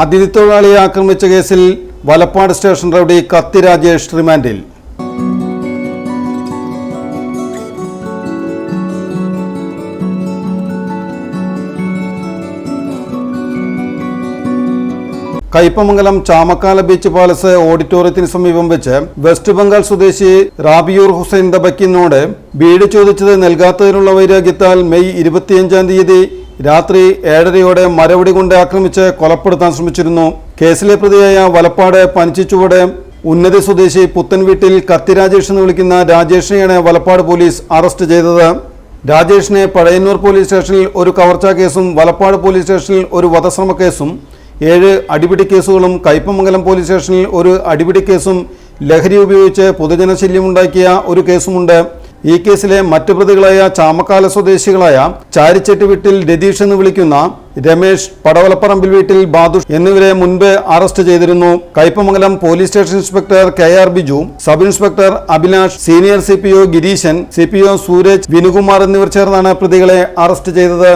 അതിഥി തൊഴിലാളിയെ ആക്രമിച്ച കേസിൽ വലപ്പാട് സ്റ്റേഷൻ റൌഡി കത്തി രാജേഷ് റിമാൻഡിൽ. കയ്പമംഗലം ചാമക്കാല ബീച്ച് പാലസ് ഓഡിറ്റോറിയത്തിന് സമീപം വെച്ച് വെസ്റ്റ് ബംഗാൾ സ്വദേശി റാബിയൂർ ഹുസൈൻ ദബക്കിനോട് വീട് ചോദിച്ചത് നൽകാത്തതിനുള്ള വൈരാഗ്യത്താൽ മെയ് ഇരുപത്തിയഞ്ചാം തീയതി രാത്രി ഏഴരയോടെ മരവടി കൊണ്ട് ആക്രമിച്ച് കൊലപ്പെടുത്താൻ ശ്രമിച്ചിരുന്നു. കേസിലെ പ്രതിയായ വലപ്പാട് പനിച്ചിച്ചുവട് ഉന്നതി സ്വദേശി പുത്തൻവീട്ടിൽ കത്തി രാജേഷ് എന്ന് വിളിക്കുന്ന രാജേഷിനെയാണ് വലപ്പാട് പോലീസ് അറസ്റ്റ് ചെയ്തത്. രാജേഷിനെ പഴയന്നൂർ പോലീസ് സ്റ്റേഷനിൽ ഒരു കവർച്ചാ കേസും വലപ്പാട് പോലീസ് സ്റ്റേഷനിൽ ഒരു വധശ്രമ കേസും ഏഴ് അടിപിടി കേസുകളും കയ്പമംഗലം പോലീസ് സ്റ്റേഷനിൽ ഒരു അടിപിടി കേസും ലഹരി ഉപയോഗിച്ച് പൊതുജനശല്യമുണ്ടാക്കിയ ഒരു കേസുമുണ്ട്. ഈ കേസിലെ മറ്റു പ്രതികളായ ചാമക്കാല സ്വദേശികളായ ചാരിച്ചെട്ടി വീട്ടിൽ രതീഷ് എന്ന് വിളിക്കുന്ന രമേശ് പടവലപ്പറമ്പിൽ വീട്ടിൽ ബാദുഷ് എന്നിവരെ മുൻപ് അറസ്റ്റ് ചെയ്തിരുന്നു. Kaipamangalam police station inspector K R Biju sub inspector Abhilash senior C P O Gireesan C P O Sooraj Vinukumar എന്നിവർ ചേർന്നാണ് പ്രതികളെ അറസ്റ്റ് ചെയ്തത്.